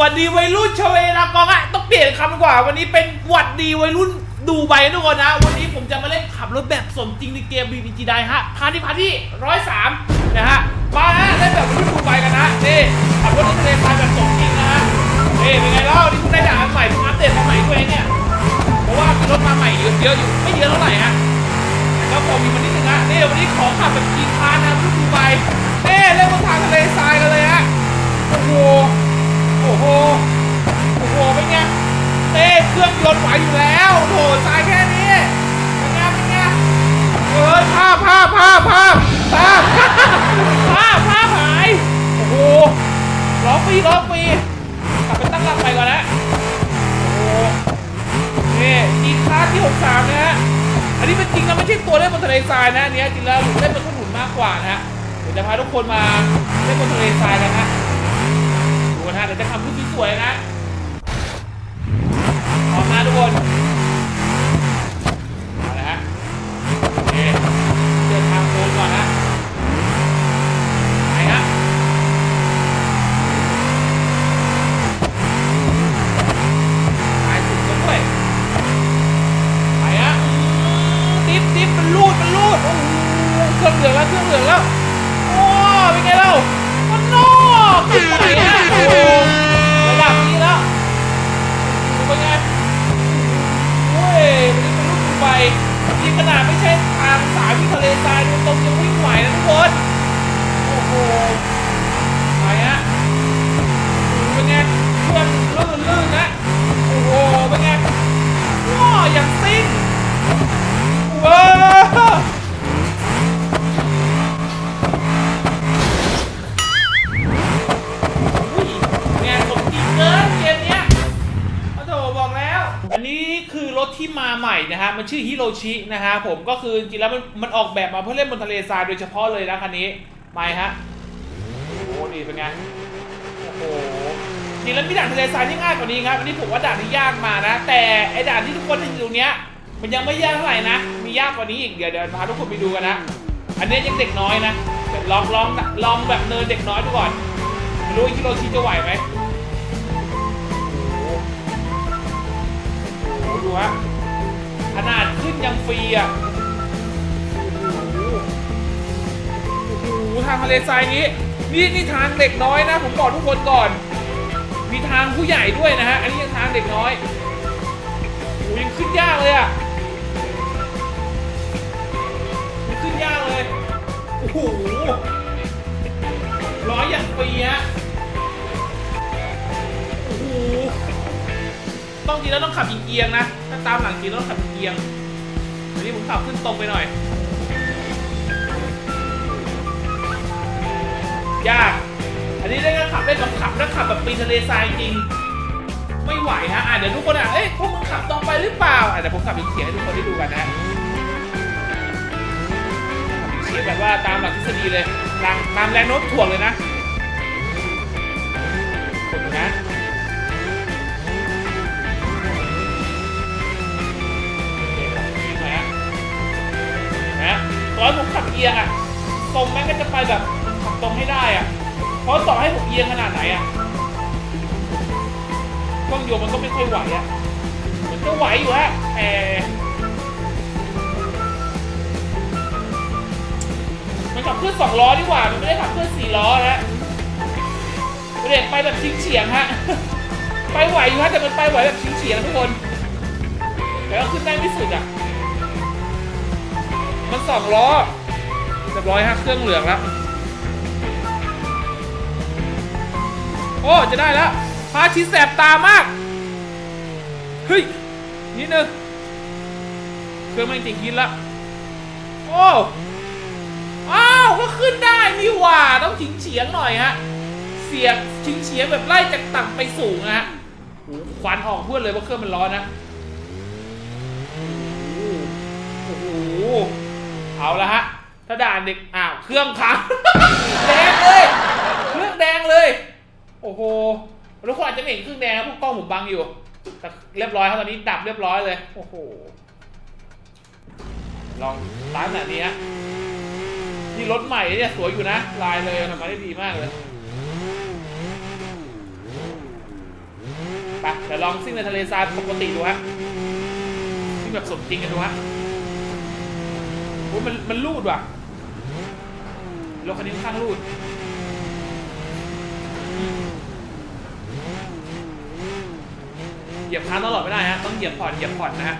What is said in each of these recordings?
วัสดีวัยรุ่นชาวเวลากองอะต้องเปลี่ยนคำกว่า วันนี้เป็นหวัดดีวัยรุ่นดูใบทุกคนนะ วันนี้ผมจะมาเล่นขับรถแบบสมจริงในเกม BBG ได้ฮะพาที่พาที่ร้อยสามนะฮะมาฮะเล่นแบบวัยรุ่นดูใบกันนะนี่ขับรถในทะเลทรายแบบสมจริงนะฮะนี่เป็นไงเล่านี่เพิ่งได้ด่านใหม่อัปเดตมาใหม่ด้วยเนี่ยเพราะว่ามีรถมาใหม่เยอะเยอะอยู่ไม่เยอะเท่าไหร่ฮะแล้วพอมีวันนี้นึงฮะนี่วันนี้ขอขับแบบกีคาร์นะรุ่นดูไบนี่เล่นบนทางทะเลทรายกันเลยฮะโอ้โห อ้โห โอ้โห เป็นไงเต้เครื่องยนต์ไหวอยู่แล้วโอ้โหทรายแค่นี้ เป็นไง เป็นไงเออภาพภาพภาพภาพภาพภาพภาพหาย โอ้โหล้อฟรีล้อฟรีกลับไปตั้งหลักใหม่ก่อนนะโอ้โหนี่อีกคาที่ 63 นะฮะ อันนี้เป็นจริงนะไม่ใช่ตัวเล่นบนทะเลทรายนะอันเนี้ยจริงแล้วเล่นบนถนนมากกว่านะฮะเดี๋ยวจะพาทุกคนมาเล่นบนทะเลทรายกันนะ ขนาดไม่ใช่ทางสายวิ่งทะเลทรายดูตรงยังวิ่งไหวนะทุกคน โอ้โหไปฮะเป็นไงเครื่องลื่นลื่นนะ โอ้โห เป็นไงว้าอย่างซิ่งว้า ที่มาใหม่นะฮะมันชื่อฮิโรชินะฮะผมก็คือจริงแล้วมันมันออกแบบมาเพื่อเล่นบนทะเลทรายโดยเฉพาะเลยนะคันนี้ไปฮะโอ้โหนี่เป็นไงโอ้โหจริงแล้วมีด่านทะเลทรายที่ง่ายกว่านี้ครับอันนี้ผมว่าด่านที่ยากมานะ แต่ไอด่านที่ทุกคนเห็นอยู่เนี้ยมันยังไม่ยากเท่าไหร่นะมียากกว่านี้อีกเดี๋ยวเดี๋ยวพาทุกคนไปดูกันนะอันนี้ยังเด็กน้อยนะลองลองลองแบบเนินเด็กน้อยดูก่อนรู้ฮิโรชิจะไหวไหม โอ้โหดูฮะขนาดขึ้นยังฟรีอะโอ้โหทางทะเลทรายนี้ นี่นี่ทางเด็กน้อยนะ ผมบอกทุกคนก่อน มีทางผู้ใหญ่ด้วยนะฮะ อันนี้ยังทางเด็กน้อยโอ้ยังขึ้นยากเลยอะยังขึ้นยากเลย โอ้โหร้อยอย่างปีฮะโอ้โห ต้องจริงแล้วต้องขับเอียงๆนะ ถ้าตามหลังจริงต้องขับเอียงอันนี้ผมขับขึ้นตรงไปหน่อย ยาก อันนี้ได้ก็ขับได้ขับขับแล้วขับแบบปีนทะเลทรายจริง ไม่ไหวฮะอะเดี๋ยวทุกคนอะ เอ้ยพวกมึงขับตรงไปหรือเปล่าอะเดี๋ยวผมขับเป็นเขียนให้ทุกคนได้ดูกันนะขับเป็นเขียแบบว่าตามหลักทฤษฎีเลยตามตามแรงโน้มถ่วงเลยนะกดดูนะ ต่อนผมขับเอียงอะตรงแม่งก็จะไปแบบขับตรงให้ได้อะเพราะต่อให้ผมเอียงขนาดไหนอะเครื่องโยมันก็ไม่ค่อยไหวอะมันก็ไหวอยู่ฮะแต่มันขับเคลื่อนสองล้อดีกว่า มันไม่ได้ขับเคลื่อนสี่ล้อนะเด็กไปแบบชิงเฉียงฮะ ไปไหวอยู่ฮะแต่มันไปไหวแบบชิงเฉียงทุกคน แต่ก็ขึ้นได้ไม่สุดอะ มันสองล้อเรียบร้อยฮะเครื่องเหลืองแล้ว โอ้ จะได้แล้วพาทิแสบตามาก เฮ้ย นิดนึงเครื่องมันติดฮิตละ โอ้อ้าว ก็ขึ้นได้นี่หว่า ต้องชิงเฉียงหน่อยฮะ เสียงชิงเฉียงแบบไล่จากต่ำไปสูงนะฮะโอ้ควันออกเพื่อนเลยว่าเครื่องมันร้อนนะ โอ้โห เอาละฮะ ถ้าด่านเด็กอ้าวเครื่องพัง แดงเลย เครื่องแดงเลย โอ้โหทุกคนอาจจะไม่เห็นเครื่องแดงนะพวกกล้องผมบังอยู่ แต่เรียบร้อยครับตอนนี้ดับเรียบร้อยเลย โอ้โห ลองร้านแบบนี้ฮะนี่รถใหม่เนี่ยสวยอยู่นะ ลายเลยทำมาได้ดีมากเลยไปเดี๋ยวลองซิ่งในทะเลทรายปกติดูฮะซิ่งแบบสมจริงกันดูฮะโอ้มันมันลูดว่ะรถคันนี้ค่อนข้างลูดเหยียบค้างตลอดไม่ได้ฮะต้องเหยียบผ่อนเหยียบผ่อนนะฮะ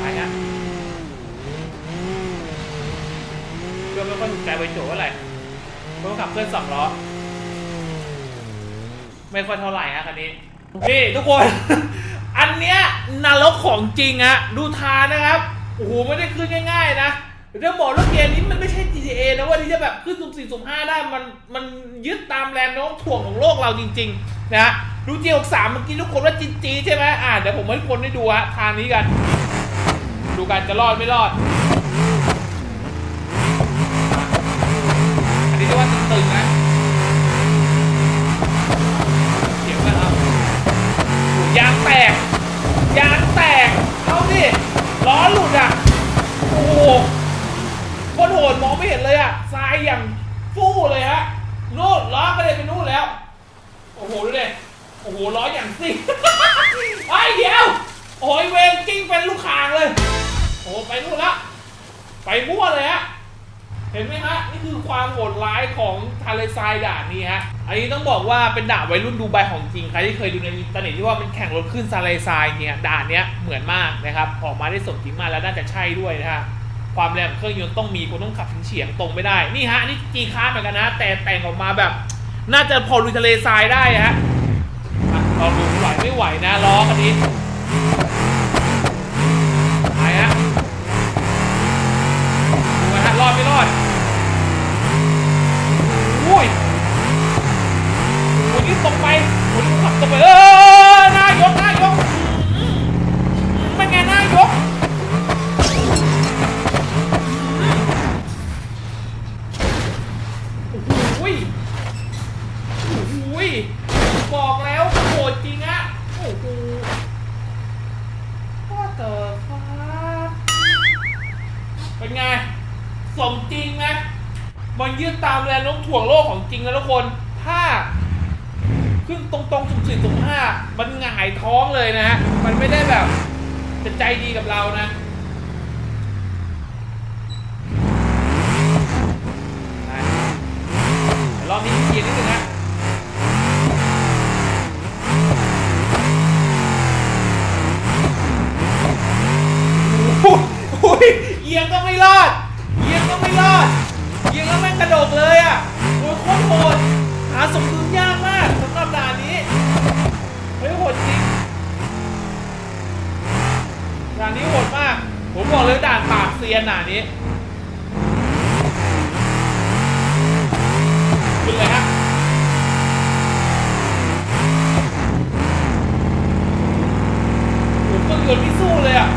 ไปฮะเพื่อนไม่ค่อยถูกใจไปโจเท่าไรเพราะว่าขับเคลื่อนสองล้อไม่ค่อยเท่าไหร่ฮะคันนี้นี่ทุกคน อันเนี้ยนรกของจริงอะดูทางนะครับ โอ้โหไม่ได้ขึ้นง่าย ๆ นะเรื่องบอกว่าเกมนี้มันไม่ใช่ GTA นะว่าที่จะแบบขึ้นสุ่มสี่สุ่มห้าได้มันมันยึดตามแรงโน้มถ่วงของโลกเราจริง ๆ นะฮะดู G63 เมื่อกี้ทุกคนว่าจีจีใช่ไหมอ่าเดี๋ยวผมให้คนได้ดูฮะทางนี้กัน ดูกันจะรอดไม่รอด อันนี้เรียกว่าตึงๆนะเดี๋ยวนะครับโอ้ยางแตกยางแตกเอาดิ ล้อหลุดอะ โอ้โหโคตรโหดมองไม่เห็นเลยอะทรายอย่างฟู่เลยฮะนู่นล้อก็เลยไปนู่นแล้ว โอ้โหดูดิโอ้โหล้ออย่างซิ่งไอ้ยเดี๋ยวโอ้ยเวงกิ้งเป็นลูกคางเลย โอ้โหไปนู่นละไปมั่วเลยฮะเห็นไหมฮะนี่คือความโหดร้ายของทะเลทรายด่านนี้ฮะ อันนี้ต้องบอกว่าเป็นด่านวัยรุ่นดูไบของจริง ใครที่เคยดูในอินเทอร์เน็ตที่ว่าเป็นแข่งรถขึ้นซาเลซายเนี่ยด่านเนี้ยเหมือนมากนะครับ ออกมาได้สมจริงมากแล้วน่าจะใช่ด้วยนะฮะความแรงของเครื่องยนต์ต้องมีคุณต้องขับเฉียงตรงไม่ได้ นี่ฮะนี่จีคาร์เหมือนกันนะ แต่แต่งออกมาแบบ น่าจะพอลุยทะเลทรายได้ฮะอะลองดูไหวไม่ไหวนะล้อคันนี้ มจริงนะมันยืดตามแรงโน้มถ่วงโลกของจริงนะทุกคน ถ้าขึ้นตรงๆสุ่มสี่สุ่มห้ามันหงายท้องเลยนะฮะมันไม่ได้แบบจะใจดีกับเรานะรอบนี้เกียร์นิดนึงนะโอ้โหเอียงก็ไม่รอด ยอดยิงแล้วแม่งกระโดดเลยอะโอ้ยโคตรโหดหาสมดุลยากมากสำหรับด่านนี้เฮ้ยโหดจริงด่านนี้โหดมาก ผมบอกเลยด่านปราบเซียนด่านนี้ขึ้นเลยฮะโอ้โหเครื่องยนต์ไม่สู้เลยอะ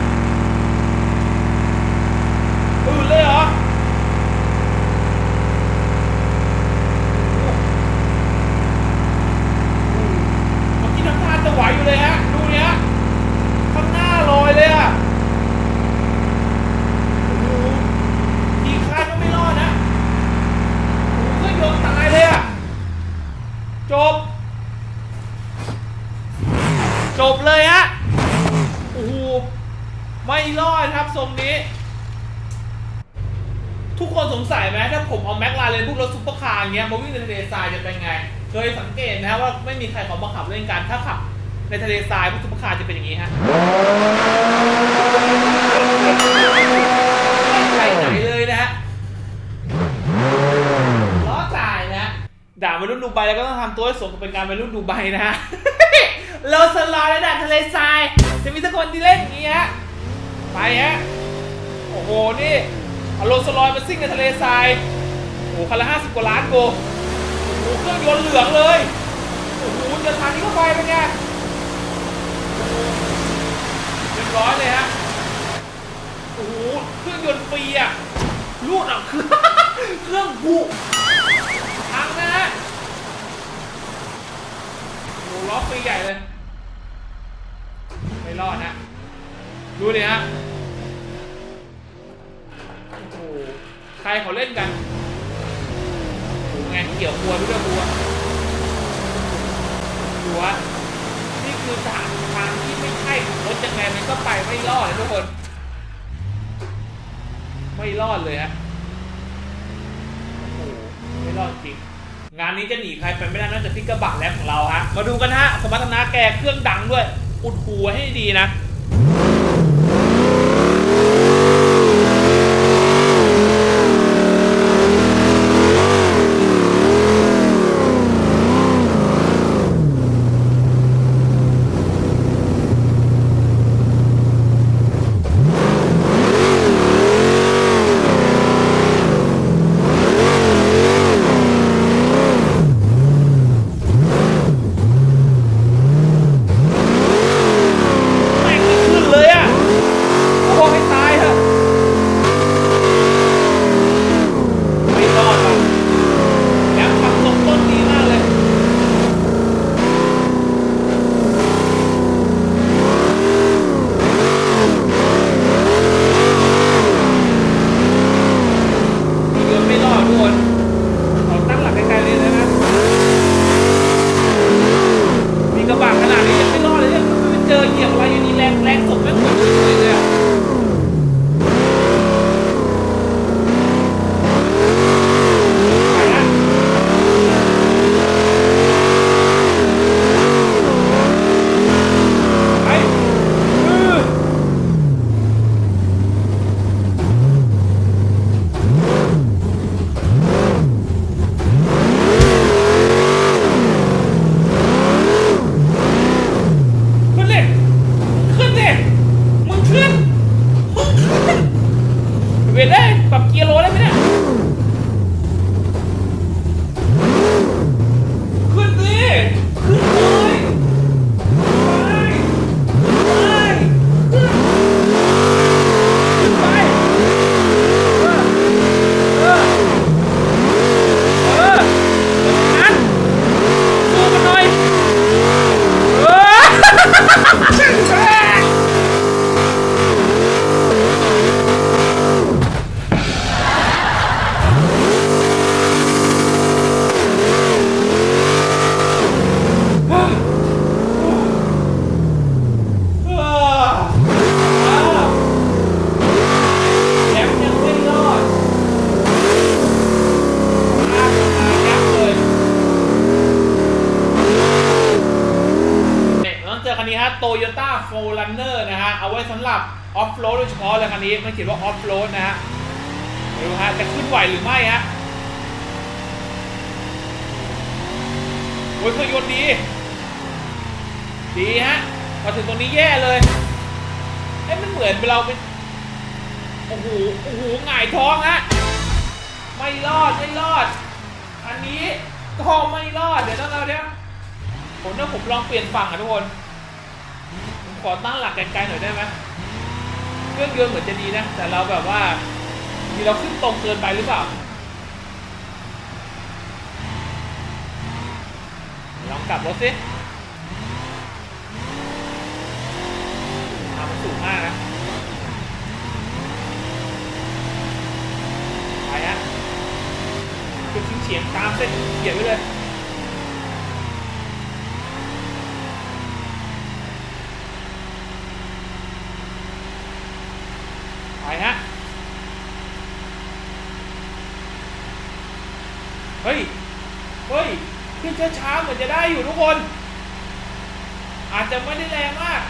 อื่นเลยเหรอ เมื่อกี้ทำท่าจะไหวอยู่เลยฮะ ดูเนี้ยข้างหน้าลอยเลยอะ โอ้โหทีคาดก็ไม่รอดนะ โอ้โหเครื่องยนต์ตายเลยอะ จบ จบเลยฮะ โอ้โห ไม่รอดครับทรงนี้ ทุกคนสงสัยไหมถ้าผมเอาแม็กลาเรนพวกรถซุปเปอร์คาร์อย่างเงี้ยมาวิ่งในทะเลทรายจะ เคยสังเกตนะฮะว่าไม่มีใครเขามาขับเล่นกันถ้าขับ ในทะเลทรายพวกซุปเปอร์คาร์จะเป็นอย่างนี้ฮะไม่ไปไหนเลยนะฮะล้อตายนะด่าวัยรุ่นดูไบแล้วก็ต้องทำตัวให้สมกับเป็นการวัยรุ่นดูไบนะฮะโลสลอยและด่านทะเลทราย จะมีสักคนที่เล่นอย่างนี้ฮะไปฮะโอ้โหนี่อาโรลสลอยมาซิ่งในทะเลทรายโอ้โหคันละห้าสิบกว่าล้านโก โอ้โหเครื่องยนต์เหลืองเลย โอ้โหเดินทานี้เข้าไปเป็นไงหเรียบร้อยเลยฮะ โอ้โห เครื่องยนต์ฟรีอะลูดอะเครื่องเครื่องบุพังนะฮะโอ้ล้อฟรีใหญ่เลย ไม่รอดนะ ดูดิฮะ โอ้โห ใครเขาเล่นกัน ไงเกี่ยวครัวไปด้วยครัวดูวะคือทางทางที่ไม่ใช่ของรถยังไงมันก็ไปไม่รอดเลยทุกคน ไม่รอดเลยฮะโอ้โหไม่รอดจริงงานนี้จะหนีใครไปไม่ได้นอกจากพี่กระบะแล้วของเราฮะมาดูกันฮะสมรรถนะแกเครื่องดังด้วยอุดหูไว้ให้ดีนะ Toyota 4Runner นะฮะ เอาไว้สำหรับออฟโรดโดยเฉพาะเลยคันนี้ มันเขียนว่าออฟโรดนะฮะไม่รู้ฮะ จะขึ้นไหวหรือไม่ฮะโอ้ยเครื่องยนต์ดี ดีฮะมาถึงตรงนี้แย่เลยเอ้มันเหมือนเราเป็นโอ้โหโอ้โหหงายท้องฮะไม่รอดไม่รอด อันนี้ก็ไม่รอดเดี๋ยวต้องเราเดี๋ยวผมว่าผมลองเปลี่ยนฝั่งอะทุกคน ผมขอตั้งหลักไกลๆหน่อยได้ไหมเครื่องยนต์เหมือนจะดีนะ แต่เราแบบว่ามีเราขึ้นตรงเกินไปหรือเปล่า ลองกลับรถสิทำสูงมากนะ ไปฮะจุดทิ้งเฉียงตามเส้นเขียนไว้เลย ไปฮะ เฮ้ย เฮ้ย ขึ้นช้าๆเหมือนจะได้อยู่ทุกคน อาจจะไม่ได้แรงมาก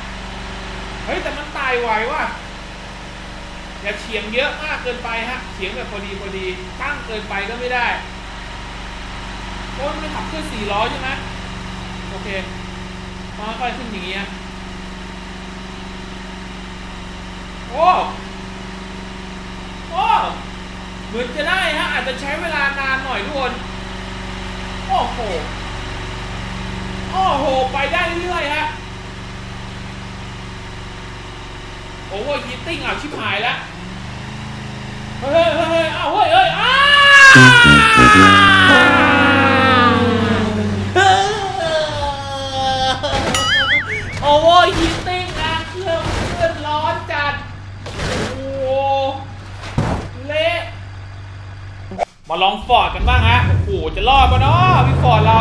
เฮ้ย แต่มันตายไหวว่ะ อย่าเฉียงเยอะมากเกินไปฮะ เฉียงแบบพอดีพอดี ตั้งเกินไปก็ไม่ได้เพราะมันขับเคลื่อนสี่ล้อใช่ไหมโอเคมาค่อยขึ้นอย่างเงี้ยโอ้ อ้เหมือนจะได้ฮะ อาจจะใช้เวลานานหน่อยทุกคน โอ้โห โอ้โห ไปได้เรื่อยๆฮะ โอ้วอร์ฮีตติ้งอะชิบหายแล้ว เฮ้ยเฮ้ยเฮ้ยเอ้าเฮ้ยเฮ้ยอ้า มาลองฟอร์ดกันบ้างฮะ โอ้โห จะรอดปะเนาะพี่ฟอร์ดเรา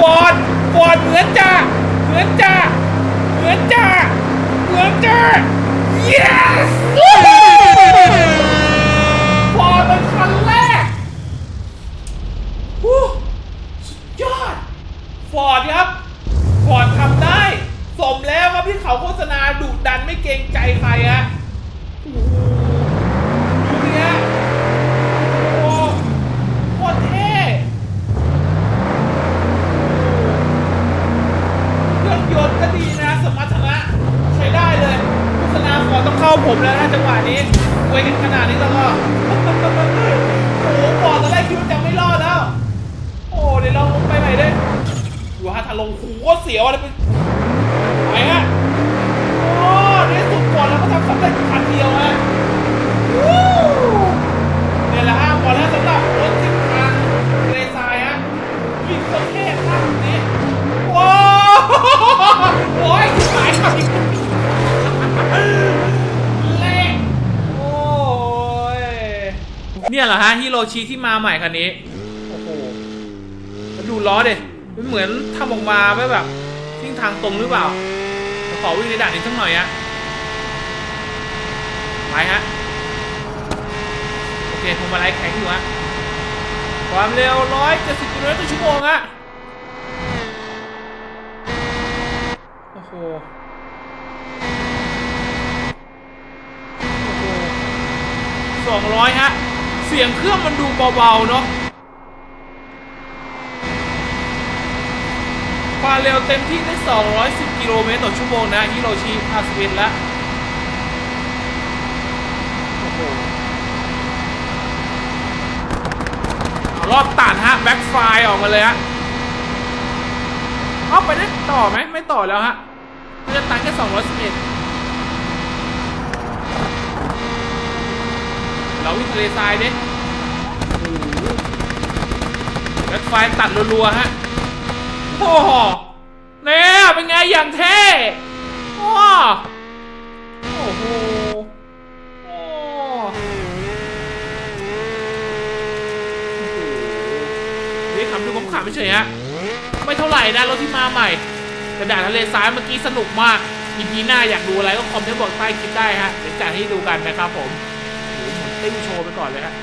ฟอร์ดฟอร์ดเหมือนจะเหมือนจะเหมือนจะเหมือนจะ yes ฟอร์ดเป็นคันแรกวู้สุดยอดฟอร์ดครับฟอร์ดทำได้ สมแล้วครับที่เขาโฆษณาดุดันไม่เกรงใจใครฮะ ผมแล้วนะจังหวะนี้อวกันขนาดนี้แล้วก็โอ้โหฟอดตอนแรกคิดว่าจะไม่รอดแล้ว โอ้เดี๋ยวเราลงไปใหม่ด้วยดูฮะถ้าลงโอ้โหเสียวอะไรเป็นไปฮะโอ้ในที่สุดก่อนแล้วก็ทำสำเร็จคันเดียวฮะเนี่ยแหละฮะพอแล้วสำหรับรถสิบคันเกรซายฮะวิ่งโคตรเท่มากนี้โอ้โอ้ยหายไปเล่โอ้ย เนี่ยเหรอฮะฮิโรชิที่มาใหม่คันนี้ โอ้โหดูล้อเด็มันเหมือนทำออกมาแบบวิ่งทางตรงหรือเปล่า ขอวิ่งในด่านนี้สักหน่อยฮะไปฮะ โอเคพวงมาลัยแข็งอยู่ฮะ ความเร็ว 170กิโลเมตรต่อชั่วโมงฮะ โอ้โหโอ้โหสองร้อยฮะ เสียงเครื่องมันดูเบาๆเนาะความเร็วเต็มที่ได้ 210 กิโลเมตรต่อชั่วโมงนะฮิโรชิอาสเวนล้วโอ้โหเอารอบตัดฮะแบ็คไฟออกมาเลยฮะเอาไปได้ต่อไหมไม่ต่อแล้วฮะมันจะตันแค่211 เราวิ่งทะเลทรายดิโอ้โหแบ็คไฟตัดรัวๆฮะโอ้โหเนี่ยเป็นไงอย่างเท่ว้าโอ้โหโอ้โหนี่คำดูผมขำไม่เฉยฮะ ไม่เท่าไหร่นะรถที่มาใหม่กระดาษทะเลซ้ายเมื่อกี้สนุกมากอีพีหน้าอยากดูอะไรก็คอมเมนต์บอกใต้คลิปได้ฮะ เดี๋ยวจัดให้ดูกันนะครับผม ติ้งโชว์ไปก่อนเลยฮะ